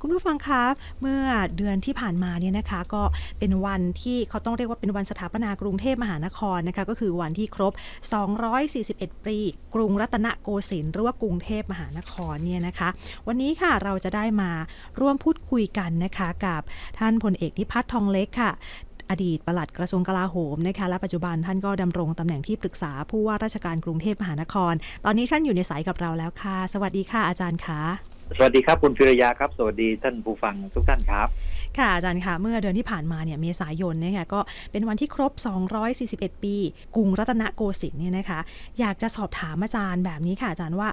คุณผู้ฟังคะเมื่อเดือนที่ผ่านมาเนี่ยนะคะ ก็เป็นวันที่เขาต้องเรียกว่าเป็นวันสถาปนากรุงเทพมหานครนะคะก็คือวันที่ครบ 241 ปีกรุงรัตนโกสินทร์หรือว่ากรุงเทพมหานครเนี่ยนะคะ วันนี้ค่ะเราจะได้มาร่วมพูดคุยกันนะคะกับท่านพลเอกนิพัฒน์ทองเล็กค่ะอดีตปลัดกระทรวงกลาโหมนะคะและปัจจุบันท่านก็ดำรงตำแหน่งที่ปรึกษาผู้ว่าราชการกรุงเทพมหานคร ตอนนี้ท่านอยู่ในสายกับเราแล้วค่ะ สวัสดีค่ะอาจารย์ค่ะ สวัสดีครับคุณพิรยาครับ สวัสดีท่านผู้ฟังทุกท่านครับ ค่ะอาจารย์คะเมื่อเดือนที่ผ่านมาเนี่ยเมษายนเนี่ยค่ะก็เป็นวันที่ครบ 241 ปี กรุงรัตนโกสินทร์เนี่ยนะคะ อยากจะสอบถามอาจารย์แบบนี้ค่ะอาจารย์ว่า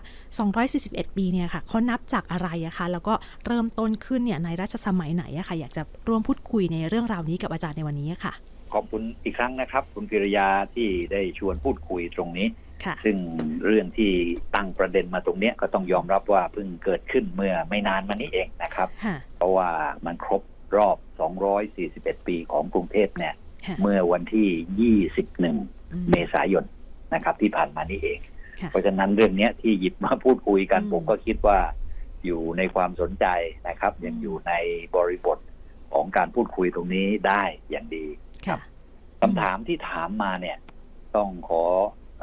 241 ปีเนี่ยค่ะเขานับจากอะไรอะคะแล้วก็เริ่มต้นขึ้นเนี่ยในรัชสมัยไหนอะคะอยากจะร่วมพูดคุยในเรื่องราวนี้กับอาจารย์ในวันนี้ค่ะ ขอบคุณอีกครั้งนะครับ คุณพิรยาที่ได้ชวนพูดคุยตรงนี้ค่ะ ซึ่งเรื่องที่ตั้งประเด็นมาตรงเนี้ยก็ต้องยอมรับว่าเพิ่งเกิดขึ้นเมื่อไม่นานมานี้เองนะครับค่ะเพราะว่ามันครบรอบ 241 ปีของกรุงเทพเนี่ยค่ะเมื่อวันที่ 21อืมเมษายนนะครับ ที่ผ่านมานี้เองค่ะเพราะฉะนั้นเรื่องเนี้ยที่หยิบมาพูดคุยกันอืมผมก็คิดว่าอยู่ในความสนใจนะครับ ยังอยู่ในบริบทของการพูดคุยตรงนี้ได้อย่างดีค่ะคำถามที่ถามมาเนี่ย ต้องขอ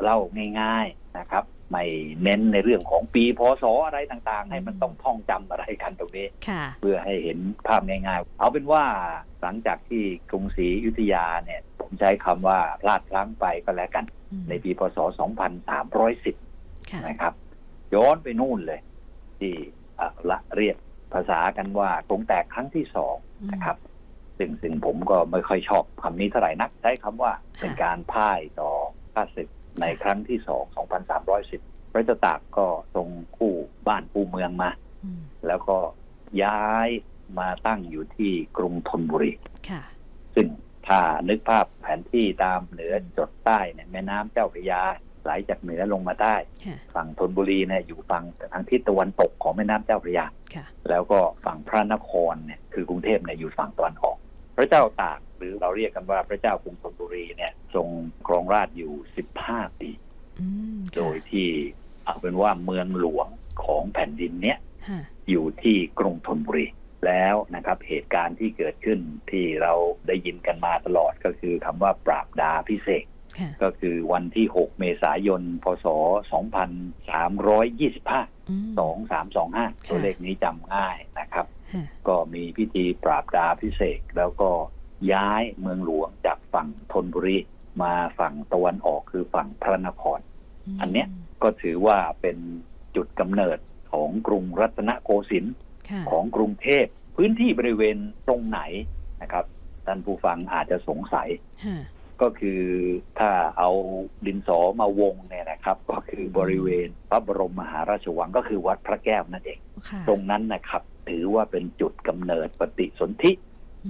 เล่าง่าย ๆนะครับ ไม่เน้นในเรื่องของปีพศอะไรต่างๆ ให้มันต้องท่องจำอะไรกันตรงนี้ค่ะเพื่อให้เห็นภาพง่ายๆ เอาเป็นว่าหลังจากที่กรุงศรีอยุธยาเนี่ย ผมใช้คำว่าพลาดพลั้งไปก็แล้วกันอืมในปีพศ 2310ค่ะนะครับ ย้อนไปนู่นเลย ที่อะละเรียกภาษากันว่ากรุงแตกครั้งที่สองนะครับซึ่งซึ่งผมก็ไม่ค่อยชอบคำนี้เท่าไหร่นัก ใช้คำว่าเป็นการพ่ายต่อข้าศึก ในครั้งที่สอง2310พระเจ้าตากก็ทรงคู่บ้านคู่เมืองมาอืมแล้วก็ย้ายมาตั้งอยู่ที่กรุงธนบุรีค่ะซึ่งถ้านึกภาพแผนที่ตามเหนือจดใต้เนี่ยแม่น้ำเจ้าพระยาไหลจากเหนือลงมาใต้ค่ะฝั่งธนบุรีเนี่ยอยู่ฝั่งทางทิศตะวันตกของแม่น้ำเจ้าพระยาค่ะแล้วก็ฝั่งพระนครเนี่ยคือกรุงเทพเนี่ยอยู่ฝั่งตะวันออก พระเจ้าตาก หรือเราเรียกกันว่าพระเจ้ากรุงธนบุรีเนี่ยทรงครองราชย์อยู่ 15 ปีอืมโดยที่เอาเป็นว่าเมืองหลวงของแผ่นดินเนี้ยค่ะอยู่ที่กรุงธนบุรีแล้วนะครับเหตุการณ์ที่เกิดขึ้นที่เราได้ยินกันมาตลอดก็คือคำว่าปราบดาพิเศษกค่ะก็คือวันที่ 6 เมษายน พศ 2325อืม2325 ตัวเลขนี้จำง่ายนะครับค่ะก็มีพิธีปราบดาพิเศษกแล้วก็ ย้ายเมืองหลวงจากฝั่งธนบุรีมาฝั่งตะวันออกคือฝั่งพระนครมอันเนี้ยก็ถือว่าเป็นจุดกำเนิดของกรุงรัตนโกสินทร์ค่ะของกรุงเทพพื้นที่บริเวณตรงไหนนะครับท่านผู้ฟังอาจจะสงสัยค่ะก็คือถ้าเอาดินสอมาวงเนี่ยนะครับ ก็คือบริเวณพระบรมมหาราชวังก็คือวัดพระแก้วนั่นเองค่ะตรงนั้นนะครับ ถือว่าเป็นจุดกำเนิดปฏิสนธิม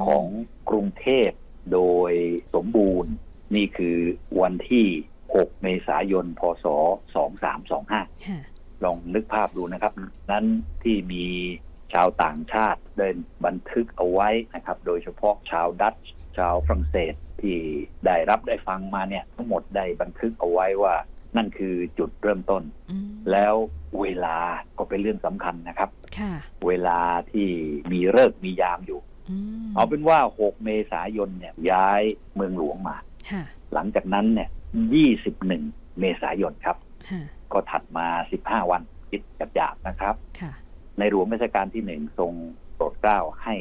ของกรุงเทพโดยสมบูรณ์ นี่คือวันที่ 6 เมษายน พศ 2325ค่ะลองนึกภาพดูนะครับ นั้นที่มีชาวต่างชาติได้บันทึกเอาไว้นะครับ โดยเฉพาะชาวดัตช์ชาวฝรั่งเศสที่ได้รับได้ฟังมาเนี่ย ทั้งหมดได้บันทึกเอาไว้ว่านั่นคือจุดเริ่มต้นอืมแล้วเวลาก็เป็นเรื่องสำคัญนะครับค่ะเวลาที่มีเลิกษ์มียามอยู่อืม เอาเป็นว่า 6 เมษายนเนี่ย ย้ายเมืองหลวงมาค่ะหลังจากนั้นเนี่ย 21 เมษายนครับค่ะก็ถัดมา 15 วันคิดกับหยาบนะครับค่ะในหลวงรัชกาลที่หนึ่งทรงโปรดเกล้าให้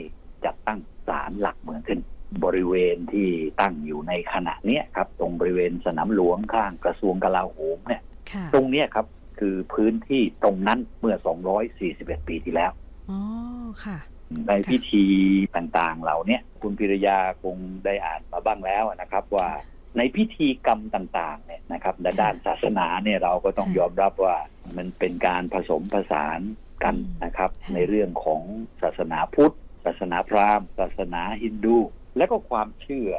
จัดตั้งศาลหลักเมืองขึ้น บริเวณที่ตั้งอยู่ในขณะเนี้ยครับ ตรงบริเวณสนามหลวงข้างกระทรวงกลาโหมเนี่ยค่ะตรงเนี้ยครับคือพื้นที่ตรงนั้นเมื่อ 241 ปีที่แล้ว อ๋อ ค่ะ ในพิธีต่างๆเหล่าเนี้ยคุณพิรยาคงได้อ่านมาบ้างแล้วนะครับ ว่าในพิธีกรรมต่างๆเนี่ยนะครับในด้านศาสนาเนี่ยเราก็ต้องค่ะยอมรับว่ามันเป็นการผสมผสานกันอืมนะครับค่ะในเรื่องของศาสนาพุทธ ศาสนาพราหมณ์ ศาสนาฮินดู และก็ความเชื่อ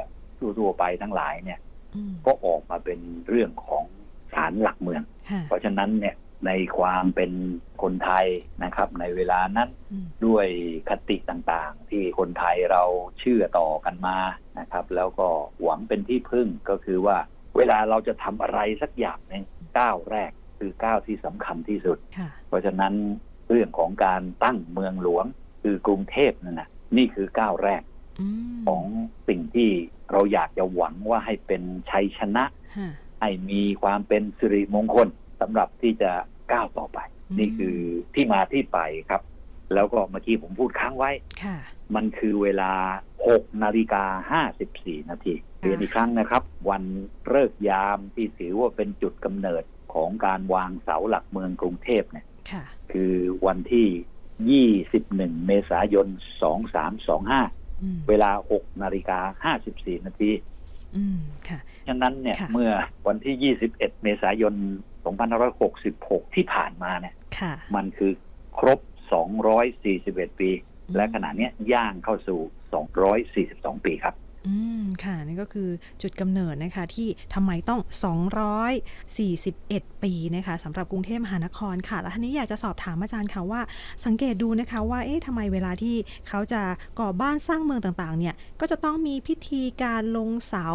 ทั่วๆไปทั้งหลายเนี่ยอืมก็ออกมาเป็นเรื่องของศารหลักเมืองค่ะเพราะฉะนั้นเนี่ย ในความเป็นคนไทยนะครับ ในเวลานั้นอืมด้วยคติต่างๆ ที่คนไทยเราเชื่อต่อกันมานะครับ แล้วก็หวังเป็นที่พึ่งก็คือว่า เวลาเราจะทำอะไรสักอย่างหนึ่งก้าวแรกคือก้าวที่สำคัญที่สุดค่ะเพราะฉะนั้นเรื่องของการตั้งเมืองหลวงคือกรุงเทพนั่นนะนี่คือก้าวแรกอืมของสิ่งที่เราอยากจะหวังว่าให้เป็นชัยชนะค่ะให้มีความเป็นสิริมงคล สำหรับที่จะก้าวต่อไปอืมนี่คือที่มาที่ไปครับ แล้วก็เมื่อกี้ผมพูดค้างไว้ค่ะมันคือเวลา 6 นาฬิกา 54 นาทีเรียนอีกครั้งนะครับ วันเลิกษ์ยามที่ถือว่าเป็นจุดกำเนิดของการวางเสาหลักเมืองกรุงเทพเนี่ยค่ะคือวันที่ 21 เมษายน 2325อืมเวลา 6 นาฬิกา 54 นาทีอืมค่ะฉะนั้นเนี่ยค่ะเมื่อวันที่ 21 เมษายน 2566 ที่ผ่านมาเนี่ยค่ะมันคือครบ 241 ปี และขณะเนี้ยย่างเข้าสู่ 242 ปีครับอืม ค่ะนี่ก็คือจุดกำเนิดนะคะที่ทำไมต้อง 241 ปีนะคะสำหรับกรุงเทพมหานครค่ะ แล้วทีนี้อยากจะสอบถามอาจารย์ค่ะว่า สังเกตดูนะคะว่าเอ๊ะทำไมเวลาที่เขาจะก่อบ้านสร้างเมืองต่างๆเนี่ยก็จะต้องมีพิธีการลงเสา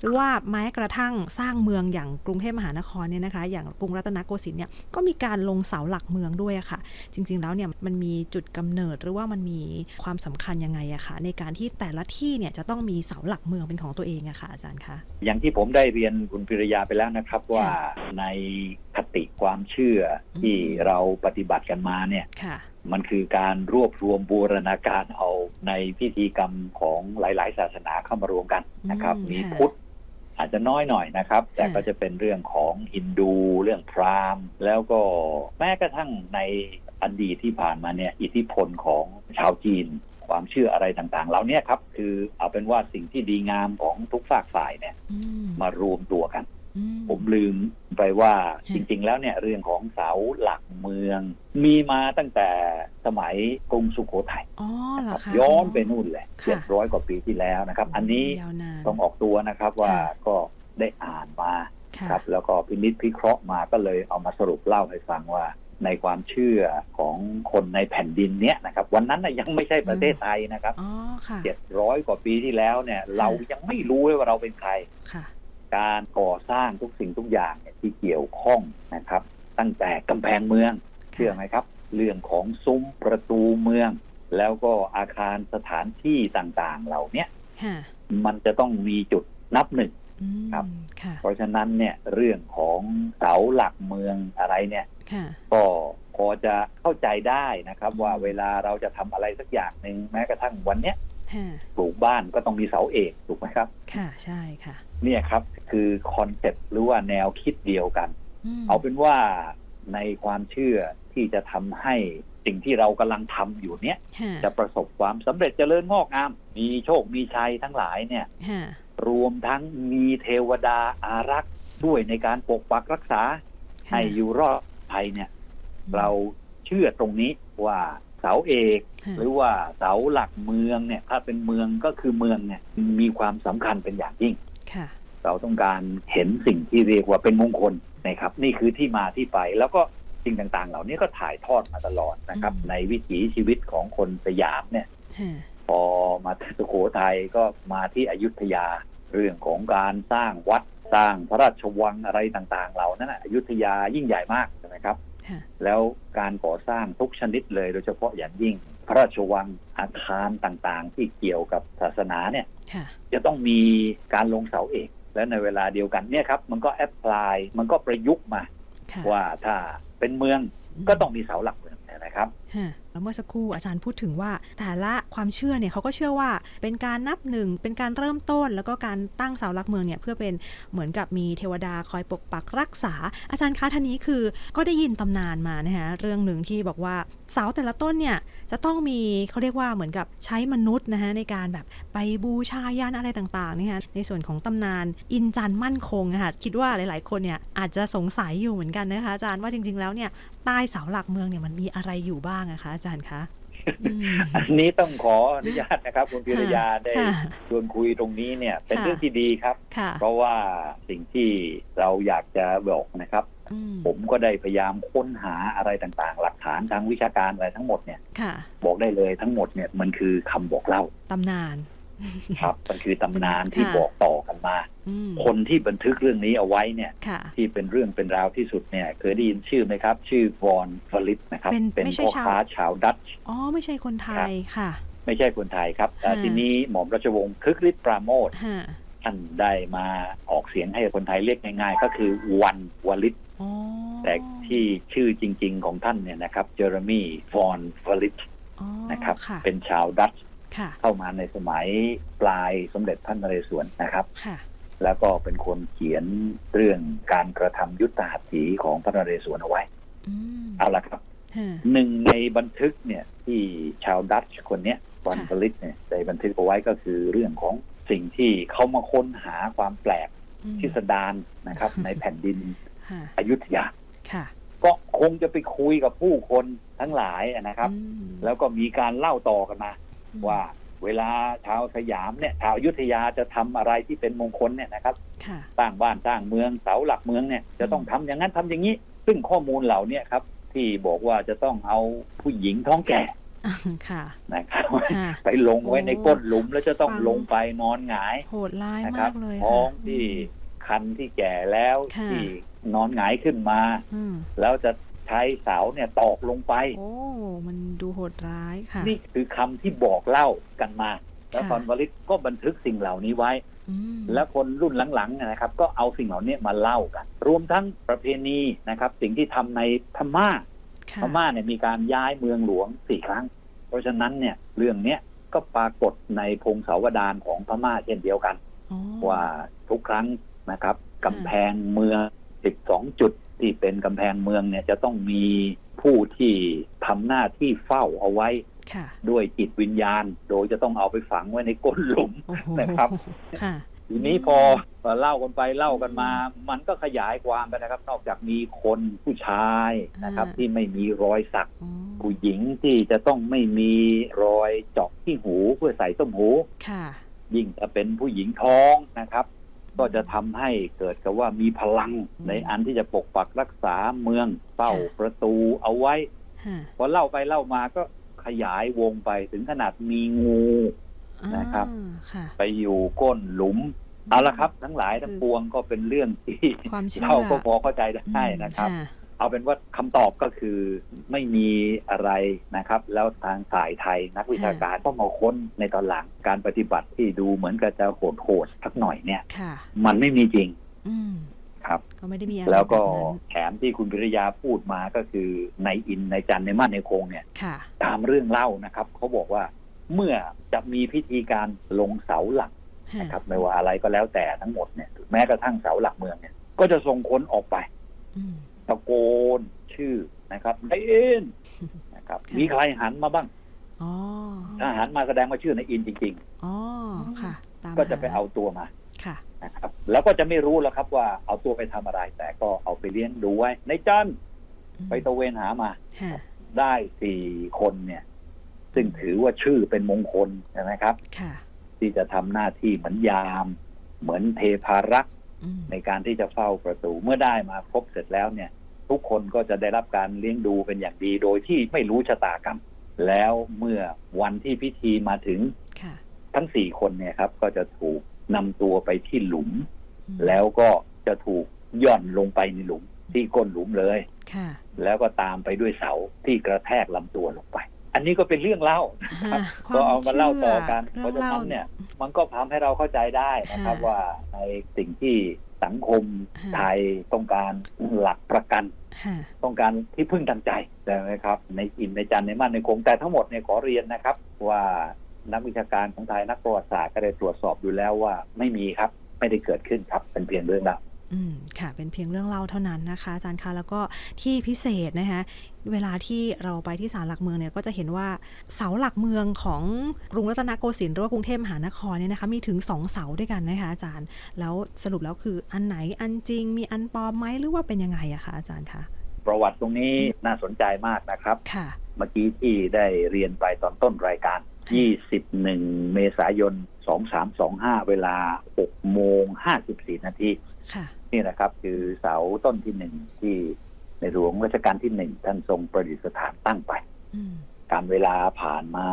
หรือว่าแม้กระทั่งสร้างเมืองอย่างกรุงเทพมหานครเนี่ยนะคะ อย่างกรุงรัตนโกสินทร์เนี่ยก็มีการลงเสาหลักเมืองด้วยอะค่ะ จริง ๆ แล้วเนี่ยมันมีจุดกำเนิดหรือว่ามันมีความสำคัญยังไงอะคะในการที่แต่ละที่เนี่ยจะต้องมีเสาหลักเมืองเป็นของตัวเองอะค่ะอาจารย์คะอย่างที่ผมได้เรียนคุณพิรยาไปแล้วนะครับ ว่าในคติความเชื่อที่อืมเราปฏิบัติกันมาเนี่ยค่ะมันคือการรวบรวมบูรณาการเอาในพิธีกรรมของหลาย ๆ ศาสนาเข้ามารวมกันนะครับอืมมีค่ะพุทธอาจจะน้อยหน่อยนะครับ แต่ค่ะก็จะเป็นเรื่องของฮินดูเรื่องพราหมณ์ แล้วก็แม้กระทั่งในอดีตที่ผ่านมาเนี่ยอิทธิพลของชาวจีน ความเชื่ออะไรต่างๆเหล่านี้ครับ คือเอาเป็นว่าสิ่งที่ดีงามของทุกฝากฝ่ายเนี่ยอืมมารวมตัวกันอืมผมลืมไปว่าค่ะจริง ๆ แล้วเนี่ยเรื่องของเสาหลักเมือง มีมาตั้งแต่สมัยกรุงสุโขทัยอ๋อเหรอครับคะย้อนไปนู่นเลยค่ะเจ็ดร้อยกว่าปีที่แล้วนะครับ อันนี้ยาวนานต้องออกตัวนะครับว่าค่ะก็ได้อ่านมาค่ะครับแล้วก็พินิจพิเคราะห์มาก็เลยเอามาสรุปเล่าให้ฟังว่า ในความเชื่อของคนในแผ่นดินเนี้ยนะครับ วันนั้นนะยังไม่ใช่ประเทศไทยนะครับอ๋อค่ะเจ็ดร้อยกว่าปีที่แล้วเนี่ย เรายังไม่รู้เลยว่าเราเป็นใครค่ะการก่อสร้างทุกสิ่งทุกอย่างเนี่ยที่เกี่ยวข้องนะครับ ตั้งแต่กำแพงเมืองเชื่อไหมครับ เรื่องของซุ้มประตูเมือง แล้วก็อาคารสถานที่ต่างๆเหล่าเนี้ยค่ะมันจะต้องมีจุดนับหนึ่งอืมครับค่ะเพราะฉะนั้นเนี่ยเรื่องของเสาหลักเมืองอะไรเนี่ยค่ะ ก็พอจะเข้าใจได้นะครับอืมว่าเวลาเราจะทำอะไรสักอย่างหนึ่งแม้กระทั่งวันเนี้ยค่ะปลูกบ้านก็ต้องมีเสาเอกถูกไหมครับ ค่ะใช่ค่ะ เนี่ยครับคือคอนเซ็ปต์หรือว่าแนวคิดเดียวกันมเอาเป็นว่าในความเชื่อที่จะทำให้สิ่งที่เรากำลังทำอยู่เนี้ยค่ะจะประสบความสำเร็จเจริญงอกงาม มีโชคมีชัยทั้งหลายเนี่ยค่ะรวมทั้งมีเทวดาอารักษ์ด้วยในการปกปักรักษาค่ะให้อยู่รอด ภัยเนี่ย เราเชื่อตรงนี้ว่าเสาเอกค่ะหรือว่าเสาหลักเมืองเนี่ย ถ้าเป็นเมืองก็คือเมืองเนี่ยมีความสำคัญเป็นอย่างยิ่งค่ะเราต้องการเห็นสิ่งที่เรียกว่าเป็นมงคลนะครับ นี่คือที่มาที่ไปแล้วก็สิ่งต่างๆ เหล่านี้ก็ถ่ายทอดมาตลอดนะครับอืมในวิถีชีวิตของคนสยามเนี่ยค่ะพอมาสุโขทัยก็มาที่อยุธยาเรื่องของการสร้างวัด สร้างพระราชวังอะไรต่างๆ เหล่านั้นนะอยุธยายิ่งใหญ่มากนะครับค่ะแล้วการก่อสร้างทุกชนิดเลยโดยเฉพาะอย่างยิ่ง พระราชวังอาคารต่างๆ ที่เกี่ยวกับศาสนาเนี่ยค่ะจะต้องมีการลงเสาเอก และในเวลาเดียวกันเนี่ยครับ มันก็แอพพลายมันก็ประยุกต์มาค่ะว่าถ้าเป็นเมืองก็ต้องมีเสาหลักเมือง นะครับแล้วเมื่อสักครู่อาจารย์พูดถึงว่าแต่ละความเชื่อเนี่ยเขาก็เชื่อว่าเป็นการนับหนึ่งเป็นการเริ่มต้น แล้วก็การตั้งเสาหลักเมืองเนี่ยเพื่อเป็นเหมือนกับมีเทวดาคอยปกปักรักษา อาจารย์คะท่านนี้คือก็ได้ยินตำนานมานะคะเรื่องหนึ่งที่บอกว่าเสาแต่ละต้นเนี่ย จะต้องมีเขาเรียกว่าเหมือนกับใช้มนุษย์นะคะในการแบบไปบูชายันอะไรต่างๆนี่คะในส่วนของตำนานอินจันมั่นคงนะคะคิดว่าหลายๆ คนเนี่ยอาจจะสงสัยอยู่เหมือนกันนะคะอาจารย์ว่าจริง ๆ แล้วเนี่ยใต้เสาหลักเมืองเนี่ยมันมีอะไรอยู่บ้างนะคะอาจารย์คะ อืมอันนี้ต้องขออนุญาตนะครับ คุณพิรยาได้ค่ะชวนคุยตรงนี้เนี่ย เป็นค่ะเรื่องที่ดีครับค่ะเพราะว่าสิ่งที่เราอยากจะบอกนะครับอืมผมก็ได้พยายามค้นหาอะไรต่างๆ หลักฐานทางวิชาการอะไรทั้งหมดเนี่ยค่ะบอกได้เลยทั้งหมดเนี่ยมันคือคำบอกเล่าตำนาน ครับ มันคือตำนานที่ค่ะ บอกต่อกันมา อืมคนที่บันทึกเรื่องนี้เอาไว้เนี่ย ค่ะ ที่เป็นเรื่องเป็นราวที่สุดเนี่ย เคยได้ยินชื่อไหมครับ ชื่อวอนฟลิปนะครับเป็นไม่ใช่พ่อชาว ค้าชาวดัตช์ อ๋อไม่ใช่คนไทยค่ะ ไม่ใช่คนไทยครับแต่ค่ะ ทีนี้หม่อมราชวงศ์คึกฤทธิ์ปราโมทฮะท่านได้มาออกเสียงให้คนไทยเรียกง่ายๆ ก็คือวันวลิต อ๋อแต่ที่ชื่อจริง ๆ ของท่านเนี่ยนะครับเจอร์มีฟอนฟลิต อ๋อนะครับ ค่ะเป็นชาวดัตช์ค่ะ เข้ามาในสมัยปลายสมเด็จพระนเรศวรนะครับค่ะแล้วก็เป็นคนเขียนเรื่องการกระทำยุทธหัตถีของพระนเรศวรเอาไว้อืมเอาละครับฮะหนึ่งในบันทึกเนี่ยที่ชาวดัตช์คนเนี้ยวันค่ะฟลิตเนี่ยได้บันทึกเอาไว้ก็คือเรื่องของสิ่งที่เขามาค้นหาความแปลกอืมพิสดารนะครับ ในแผ่นดินค่ะอยุธยาค่ะก็คงจะไปคุยกับผู้คนทั้งหลายนะครับอืมแล้วก็มีการเล่าต่อกันมาอืม ว่าเวลาชาวสยามเนี่ยชาวอยุธยาจะทำอะไรที่เป็นมงคลเนี่ยนะครับค่ะสร้างบ้านสร้างเมืองเสาหลักเมืองเนี่ยจะต้องทำอย่างนั้นทำอย่างนี้ ซึ่งข้อมูลเหล่าเนี้ครับ ที่บอกว่าจะต้องเอาผู้หญิงท้องแก่ค่ะนะครับค่ะไปลงไว้ในก้นหลุมแล้วจะต้องฟังลงไปนอนหงายโหดร้ายนะครัมาบกเลยท้องค่ะที่คันที่แก่แล้วค่ะที่นอนหงายขึ้นมาอืมแล้วจะ ใช้เสาเนี่ยตอกลงไป โอ้ มันดูโหดร้ายค่ะ นี่คือคำที่บอกเล่ากันมา แล้วค่ะ ตอนวลิตก็บันทึกสิ่งเหล่านี้ไว้ อืมแล้วคนรุ่นหลังๆเนยนะครับ ก็เอาสิ่งเหล่านี้มาเล่ากัน รวมทั้งประเพณีนะครับ สิ่งที่ทำในพม่า ค่ะพม่าเนี่ยมีการย้ายเมืองหลวงสี่ครั้ง เพราะฉะนั้นเนี่ยเรื่องเนี้ยก็ปรากฏในพงศาวดารของพม่าเช่นเดียวกัน อ๋อว่าทุกครั้งนะครับกำแพงเมือง 12 จุด ที่เป็นกำแพงเมืองเนี่ยจะต้องมีผู้ที่ทำหน้าที่เฝ้าเอาไว้ค่ะด้วยจิตวิญญาณ โดยจะต้องเอาไปฝังไว้ในก้นหลุมโอ้โหนะครับค่ะทีนี้พอเล่ากันไปเล่ากันมา มันก็ขยายความไปนะครับ นอกจากมีคนผู้ชายนะครับอ่าที่ไม่มีรอยสักอ๋อผู้หญิงที่จะต้องไม่มีรอยเจาะที่หูเพื่อใส่ต้มหูค่ะยิ่งถ้าเป็นผู้หญิงท้องนะครับ ก็จะทำให้เกิดกับว่ามีพลังอืมในอันที่จะปกปักรักษาเมืองเฝ้าค่ะประตูเอาไว้ฮะพอเล่าไปเล่ามาก็ขยายวงไปถึงขนาดมีงูนะครับอ่าค่ะไปอยู่ก้นหลุมเอาละครับ ทั้งหลายทั้งปวงก็เป็นเรื่องที่ความเชื่อเราก็พอเข้าใจได้นะครับอืม เอาเป็นว่าคำตอบก็คือไม่มีอะไรนะครับ แล้วทางฝ่ายไทยนักวิชาการต้องมาค้นในตอนหลังการปฏิบัติที่ดูเหมือนกับจะโหดโหดๆสักหน่อยเนี่ยค่ะมันไม่มีจริงอืมครับก็ไม่ได้มีอะไรแล้วก็แบบนั้นแถมที่คุณพิรยาพูดมาก็คือในอินในจันในมั่นในคงเนี่ยค่ะตามเรื่องเล่านะครับเขาบอกว่าเมื่อจะมีพิธีการลงเสาหลักฮะนะครับไม่ว่าอะไรก็แล้วแต่ทั้งหมดเนี่ยแม้กระทั่งเสาหลักเมืองเนี่ย ก็จะส่งคนออกไปอืม ตะโกนชื่อนะครับนายอินนะครับค่ะมีใครหันมาบ้างอ๋อถ้าหันมาแสดงว่าชื่อนายอินจริงอ๋อค่ะตามๆก็จะไปหเอาตัวมาค่ะนะครับ แล้วก็จะไม่รู้แล้วครับว่าเอาตัวไปทำอะไร แต่ก็เอาไปเลี้ยงดูไว้ในจันทร์อืมไปตระเวนหามาฮะได้สี่คนเนี่ย ซึ่งถือว่าชื่อเป็นมงคลใช่ไหมครับค่ะที่จะทำหน้าที่เหมือนยาม เหมือนเทพารักษ์อืมในการที่จะเฝ้าประตูเมื่อได้มาครบเสร็จแล้วเนี่ย ทุกคนก็จะได้รับการเลี้ยงดูเป็นอย่างดีโดยที่ไม่รู้ชะตากรรม แล้วเมื่อวันที่พิธีมาถึงค่ะทั้งสี่คนเนี่ยครับ ก็จะถูกนำตัวไปที่หลุมอืมแล้วก็จะถูกหย่อนลงไปในหลุม ที่ก้นหลุมเลยค่ะแล้วก็ตามไปด้วยเสาที่กระแทกลำตัวลงไป อันนี้ก็เป็นเรื่องเล่าฮะก็เอามาเล่าต่อกันเรื่เพองราะฉะเล่านั้นเนี่ย มันก็ทำให้เราเข้าใจได้นะครับค่ะว่าในสิ่งที่สังคมค่ะไทยต้องการหลักประกันฮะ ต้องการที่พึ่งทางใจใช่ไหมครับ ในอินในจันในมั่นในคงแต่ทั้งหมดเนี่ยขอเรียนนะครับ ว่านักวิชาการของไทยนักประวัติศาสตร์ก็ได้ตรวจสอบดูแล้วว่าไม่มีครับ ไม่ได้เกิดขึ้นครับเป็นเพียงเรื่องราว อืมค่ะเป็นเพียงเรื่องเล่าเท่านั้นนะคะอาจารย์คะแล้วก็ที่พิเศษนะคะเวลาที่เราไปที่ศาลหลักเมืองเนี่ยก็จะเห็นว่าเสาหลักเมืองของกรุงรัตนโกสินทร์หรือว่ากรุงเทพมหานครเนี่ยนะคะมีถึงสองเสาด้วยกันนะคะอาจารย์ แล้วสรุปแล้วคืออันไหนอันจริง มีอันปลอมไหมหรือว่าเป็นยังไงอะคะอาจารย์คะประวัติตรงนี้น่าสนใจมากนะครับค่ะเมื่อกี้ที่ได้เรียนไปตอนต้นรายการ 21 เมษายน 2325 เวลา6โมง54นาทีค่ะ นี่นะครับ คือเสาต้นที่หนึ่งที่ในหลวงรัชกาลที่หนึ่งท่านทรงประดิษฐานตั้งไปอืมการเวลาผ่านมา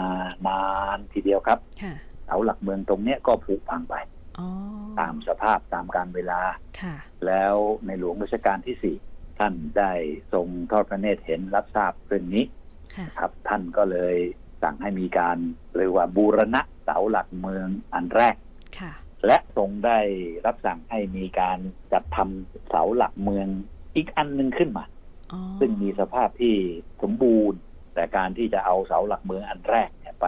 นานทีเดียวครับค่ะเสาหลักเมืองตรงเนี้ยก็ผุพังไปอ๋อตามสภาพตามการเวลาค่ะแล้วในหลวงรัชกาลที่สี่ท่านได้ทรงทอดพระเนตรเห็นรับทราบเรื่องนี้ค่ะครับ ท่านก็เลยสั่งให้มีการเรียกว่าบูรณะเสาหลักเมืองอันแรกค่ะ และทรงได้รับสั่งให้มีการจัดทำเสาหลักเมืองอีกอันหนึ่งขึ้นมาอ๋อซึ่งมีสภาพที่สมบูรณ์ แต่การที่จะเอาเสาหลักเมืองอันแรกเนี่ยไป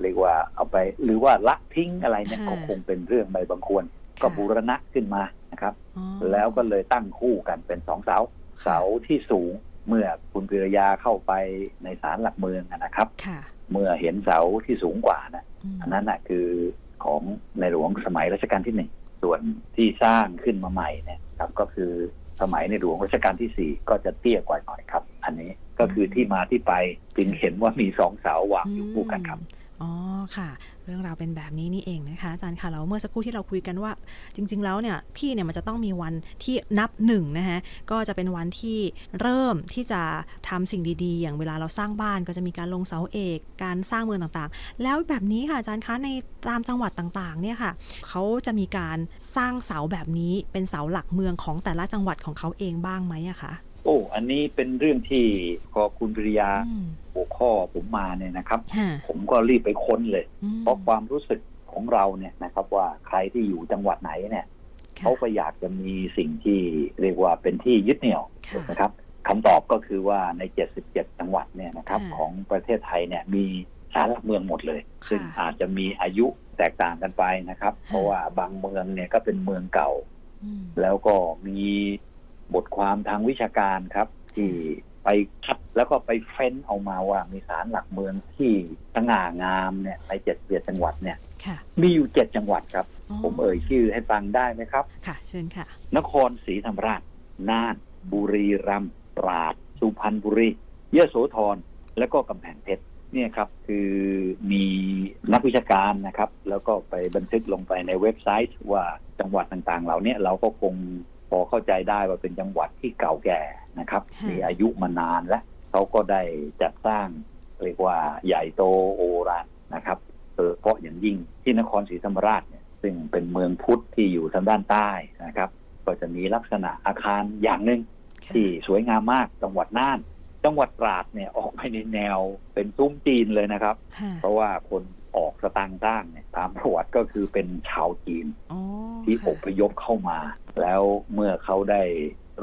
เรียกว่าเอาไป หรือว่าละทิ้งอะไรเนี่ยก็คงเป็นเรื่องใบบางควร ก็บูรณะขึ้นมานะครับอ๋อแล้วก็เลยตั้งคู่กันเป็นสองเสา เสาที่สูงเมื่อคุณปิรยาเข้าไปในศาลหลักเมืองนะครับค่ะเมื่อเห็นเสาที่สูงกว่านะมอันนั้นน่ะคือ ของในหลวงสมัยรัชกาลที่หนึ่งส่วนที่สร้างขึ้นมาใหม่เนี่ยครับก็คือสมัยในหลวงรัชกาลที่สี่ก็จะเตี้ยกว่าหน่อยครับ อันนี้ก็คือที่มาที่ไปจึงเห็นว่ามีสองเสาวางอยู่คู่กันครับ อ๋อค่ะ เรื่องราวเป็นแบบนี้นี่เองนะคะอาจารย์ค่ะแล้วเมื่อสักครู่ที่เราคุยกันว่า จริง ๆ แล้วเนี่ยพี่เนี่ยมันจะต้องมีวันที่นับหนึ่งนะคะก็จะเป็นวันที่เริ่มที่จะทำสิ่งดีๆ อย่างเวลาเราสร้างบ้านก็จะมีการลงเสาเอก การสร้างเมืองต่างๆ แล้วแบบนี้ค่ะอาจารย์คะในตามจังหวัดต่างๆเนี่ยค่ะเขาจะมีการสร้างเสาแบบนี้เป็นเสาหลักเมืองของแต่ละจังหวัดของเขาเองบ้างไหมอะคะ อ้ อันนี้เป็นเรื่องที่พอคุณปิริยาอืมหัวข้อผมมาเนี่ยนะครับค่ะผมก็รีบไปค้นเลยอืมเพราะความรู้สึกของเราเนี่ยนะครับ ว่าใครที่อยู่จังหวัดไหนเนี่ยค่ะเขาก็อยากจะมีสิ่งที่เรียกว่าเป็นที่ยึดเหนี่ยวค่ะนะครับคำตอบก็คือว่าใน 77 จังหวัดเนี่ยนะครับค่ะของประเทศไทยเนี่ยมีศาลหลักเมืองหมดเลยค่ะซึ่งอาจจะมีอายุแตกต่างกันไปนะครับ เพราะว่าบางเมืองเนี่ยก็เป็นเมืองเก่าอืมแล้วก็มี บทความทางวิชาการครับ ที่ไปคัดแล้วก็ไปเฟ้นเอามาว่ามีศาลหลักเมืองที่สง่างามเนี่ยใน77จังหวัดเนี่ยค่ะมีอยู่เจ็ดจังหวัดครับอ๋อผมเอ่ยชื่อให้ฟังได้ไหมครับ ค่ะ เชิญค่ะ นครศรีธรรมราช น่าน บุรีรัมย์ตราด สุพรรณบุรียโสธร และก็กำแพงเพชรเนี่ยครับคือมีนักวิชาการนะครับ แล้วก็ไปบันทึกลงไปในเว็บไซต์ว่าจังหวัดต่างๆ เหล่านี้เราก็คง พอเข้าใจได้ว่าเป็นจังหวัดที่เก่าแก่นะครับค่ะมีอายุมานานและเขาก็ได้จัดสร้างเรียกว่าใหญ่โตโอรานนะครับโดยเฉพาะอย่างยิ่งที่นครศรีธรรมราชเนี่ยซึ่งเป็นเมืองพุทธที่อยู่ทางด้านใต้นะครับ ก็จะมีลักษณะอาคารอย่างหนึ่งค่ะที่สวยงามมากจังหวัดน่าน จังหวัดตราดเนี่ยออกไปในแนวเป็นซุ้มจีนเลยนะครับค่ะเพราะว่าคนออกสตางค์สร้างเนี่ยตามประวัติก็คือเป็นชาวจีนอ๋อที่อค่ะพยพเข้ามา แล้วเมื่อเขาได้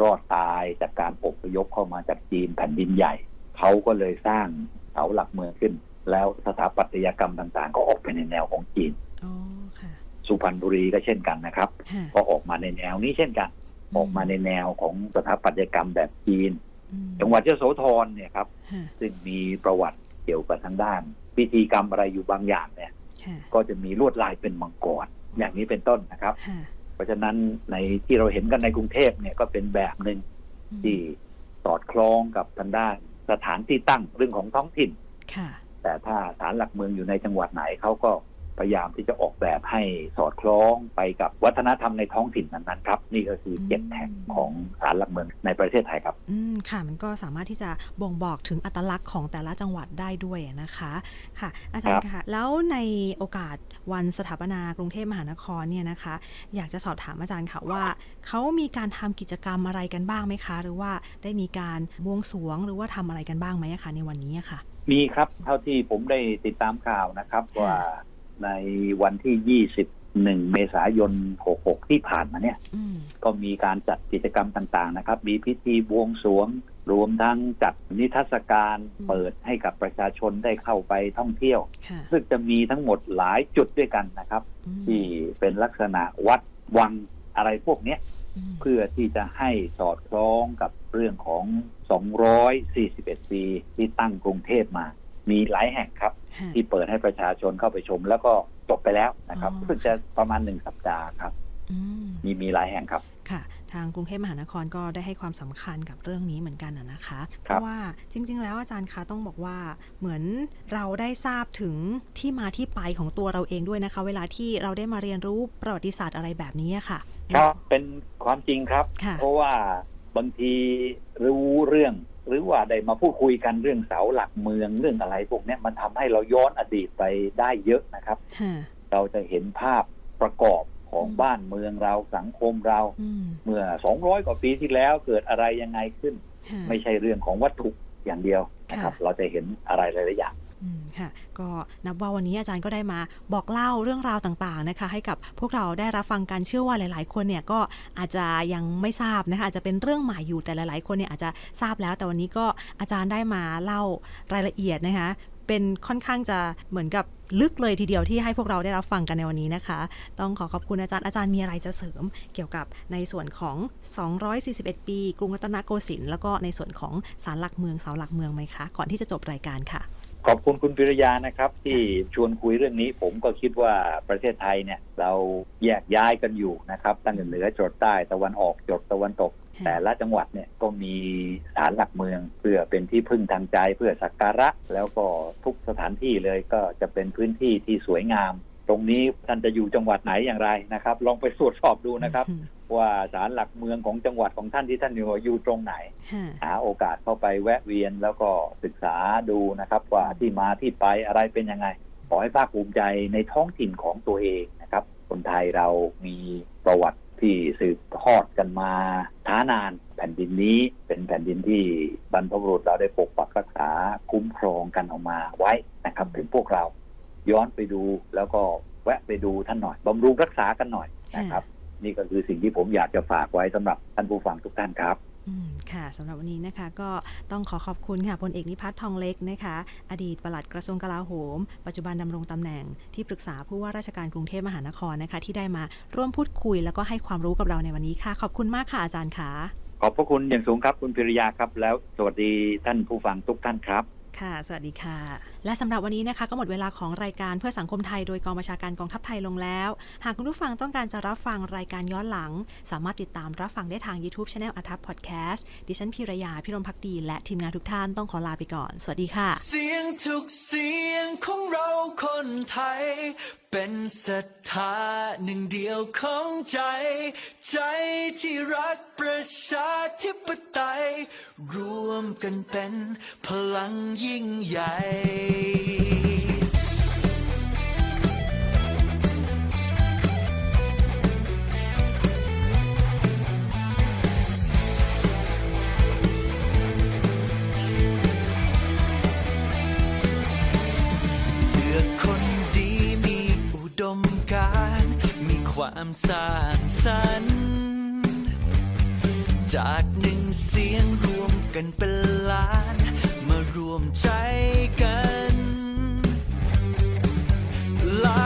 รอดตายจากการอพยพเข้ามาจากจีนแผ่นดินใหญ่ เขาก็เลยสร้างเสาหลักเมืองขึ้น แล้วสถาปัตยกรรมต่างๆ ก็ออกไปในแนวของจีนอ๋อค่ะสุพรรณบุรีก็เช่นกันนะครับค่ะก็ออกมาในแนวนี้เช่นกัน ออกมาในแนวของสถาปัตยกรรมแบบจีนอืมจังหวัดยโสธรเนี่ยครับค่ะซึ่งมีประวัติเกี่ยวกับทางด้าน พิธีกรรมอะไรอยู่บางอย่างเนี่ยค่ะก็จะมีลวดลายเป็นมังกรอย่างนี้เป็นต้นนะครับค่ะ เพราะฉะนั้นในที่เราเห็นกันในกรุงเทพเนี่ยก็เป็นแบบหนึ่งอืมที่สอดคล้องกับทางด้านสถานที่ตั้งเรื่องของท้องถิ่นค่ะแต่ถ้าศาลหลักเมืองอยู่ในจังหวัดไหนเขาก็ พยายามที่จะออกแบบให้สอดคล้องไปกับวัฒนธรรมในท้องถิ่นนั้นๆครับ นี่ก็คือเจ็ดแห่งของศาลหลักเมืองในประเทศไทยครับ อืมค่ะ มันก็สามารถที่จะบ่งบอกถึงอัตลักษณ์ของแต่ละจังหวัดได้ด้วยนะคะค่ะ อาจารย์ค่ะ แล้วในโอกาสวันสถาปนากรุงเทพมหานครเนี่ยนะคะ อยากจะสอบถามอาจารย์ค่ะว่าเขามีการทำกิจกรรมอะไรกันบ้างไหมคะ หรือว่าได้มีการบวงสรวงหรือว่าทำอะไรกันบ้างไหมอะคะในวันนี้อะค่ะ มีครับเท่าที่ผมได้ติดตามข่าวนะครับค่ะว่า ในวันที่ 21 เมษายน 66 ที่ผ่านมาเนี่ยอืมก็มีการจัดกิจกรรมต่าง ๆ นะครับ มีพิธีบวงสรวง รวมทั้งจัดนิทรรศการอืมเปิดให้กับประชาชนได้เข้าไปท่องเที่ยวค่ะซึ่งจะมีทั้งหมดหลายจุดด้วยกันนะครับอืมที่เป็นลักษณะวัดวังอะไรพวกเนี้ยอืมเพื่อที่จะให้สอดคล้องกับเรื่องของ 241 ปีที่ตั้งกรุงเทพมา มีหลายแห่งครับค่ะที่เปิดให้ประชาชนเข้าไปชม แล้วก็จบไปแล้วนะครับอ๋อซึ่งจะประมาณหนึ่งสัปดาห์ครับอืมมีมีหลายแห่งครับค่ะททางกรุงเทพมหานครก็ได้ให้ความสำคัญกับเรื่องนี้เหมือนกันนะนะคะ เพครับราะว่าจริง ๆ แล้วอาจารย์คะต้องบอกว่าเหมือนเราได้ทราบถึงที่มาที่ไปของตัวเราเองด้วยนะคะ เวลาที่เราได้มาเรียนรู้ประวัติศาสตร์อะไรแบบนี้อะค่ะ ครับเป็นความจริงครับค่ะเพราะว่าบางทีรู้เรื่องห รือว่าได้มาพูดคุยกันเรื่องเสาหลักเมืองเรื่องอะไรพวกเนี้ยมันทำให้เราย้อนอดีตไปได้เยอะนะครับฮะเราจะเห็นภาพประกอบของอืมบ้านเมืองเราสังคมเราอืมเมื่อ200กว่าปีที่แล้วเกิดอะไรยังไงขึ้นฮะไม่ใช่เรื่องของวัตถุอย่างเดียวนะครับค่ะเราจะเห็นอะไรหลายๆอย่างอืม ค่ะก็นับว่าวันนี้อาจารย์ก็ได้มาบอกเล่าเรื่องราวต่างๆนะคะ ให้กับพวกเราได้รับฟังกันเชื่อว่าหลาย ๆ คนเนี่ยก็อาจจะยังไม่ทราบนะคะอาจจะเป็นเรื่องใหม่อยู่แต่หลาย ๆ คนเนี่ยอาจจะทราบแล้ว แต่วันนี้ก็อาจารย์ได้มาเล่ารายละเอียดนะคะเป็นค่อนข้างจะเหมือนกับลึกเลยทีเดียวที่ให้พวกเราได้รับฟังกันในวันนี้นะคะ ต้องขอขอบคุณอาจารย์อาจารย์มีอะไรจะเสริมเกี่ยวกับในส่วนของ 241 ปี กรุงรัตนโกสินทร์แล้วก็ในส่วนของศาลหลักเมืองเสาหลักเมืองไหมคะ ก่อนที่จะจบรายการค่ะ ขอบคุณคุณปิรยานะครับ ที่ชวนคุยเรื่องนี้ ผมก็คิดว่าประเทศไทยเนี่ย เราแยกย้ายกันอยู่นะครับ ตั้งแต่เหนือจดใต้ตะวันออกจดตะวันตกค่ะแต่ละจังหวัดเนี่ยก็มีศาลหลักเมือง เพื่อเป็นที่พึ่งทางใจเพื่อสักการะ แล้วก็ทุกสถานที่เลยก็จะเป็นพื้นที่ที่สวยงาม ตรงนี้ท่านจะอยู่จังหวัดไหนอย่างไรนะครับ ลองไปตรวจสอบดูนะครับอืมว่าศาลหลักเมืองของจังหวัดของท่านที่ท่านอยู่อยู่ตรงไหนค่ะหาโอกาสเข้าไปแวะเวียนแล้วก็ศึกษาดูนะครับ ว่าที่มาที่ไปอะไรเป็นยังไงขอให้ภาคภูมิใจในท้องถิ่นของตัวเองนะครับ คนไทยเรามีประวัติที่สืบทอดกันมาช้านานแผ่นดินนี้เป็นแผ่นดินที่บรรพบุรุษเราได้ปกปักรักษาคุ้มครองกันออกมาไว้นะครับ ถึงพวกเรา ย้อนไปดูแล้วก็แวะไปดูท่านหน่อยบำรุงรักษากันหน่อยนะครับ นี่ก็คือสิ่งที่ผมอยากจะฝากไว้สำหรับท่านผู้ฟังทุกท่านครับอืมค่ะสำหรับวันนี้นะคะก็ต้องขอขอบคุณค่ะพลเอกนิพัฒน์ทองเล็กนะคะ อดีตปลัดกระทรวงกลาโหม ปัจจุบันดำรงตำแหน่งที่ปรึกษาผู้ว่าราชการกรุงเทพมหานครนะคะ ที่ได้มาร่วมพูดคุย แล้วก็ให้ความรู้กับเราในวันนี้ค่ะ ขอบคุณมากค่ะอาจารย์ค่ะขอบพระคุณอย่างสูงครับคุณพิริยาครับ แล้วสวัสดีท่านผู้ฟังทุกท่านครับ ค่ะ สวัสดีค่ะ และสำหรับวันนี้นะคะก็หมดเวลาของรายการเพื่อสังคมไทยโดยกองบัญชาการกองทัพไทยลงแล้ว หากคุณผู้ฟังต้องการจะรับฟังรายการย้อนหลัง สามารถติดตามรับฟังได้ทาง YouTube Channel อาทัพพอดแคสต์ดิฉันพิรยาพิรมพักดี และทีมงานทุกท่านต้องขอลาไปก่อน สวัสดีค่ะ เสียงทุกเสียงของเราคนไทย เป็นศรัทธาหนึ่งเดียวของใจ ใจที่รักประชาธิปไตย รวมกันเป็นพลังยิ่งใหญ่คนดีมีอุดมการมีความสร้างสรรจากหนึ่งเสียงรวมกันเป็นล้าน มารวมใจ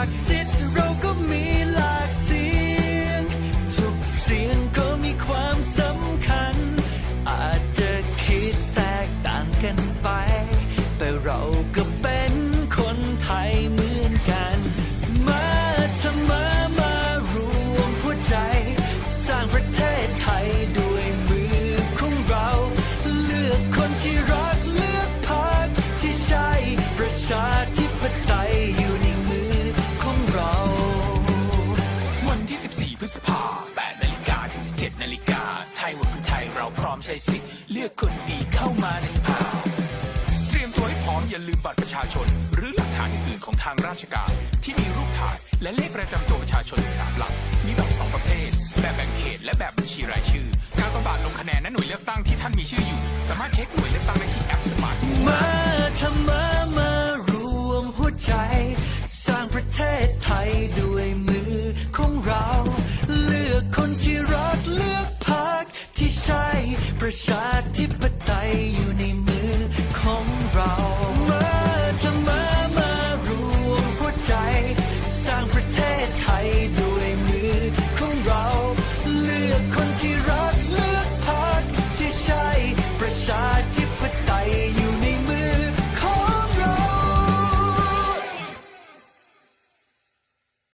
กัาชน หรือหลักฐานอื่นๆของทางราชการ ที่มีรูปถ่าย และเลขประจำตัวประชาชน13หลัก มีแบบ2ประเภท แบบแบ่งเขตและแบบบัญชีรายชื่อ การประบาดลงคะแนนณหน่วยเลือกตั้งที่ท่านมีชื่ออยู่ สามารถเช็คหน่วยเลือกตั้งได้ที่แอปสมาร์ทมาทำมามารวมหัวใจ สร้างประเทศไทยด้วยมือของเรา เลือกคนที่รักเลือกพรรคที่ใช่ประชาธิปไตยอยู่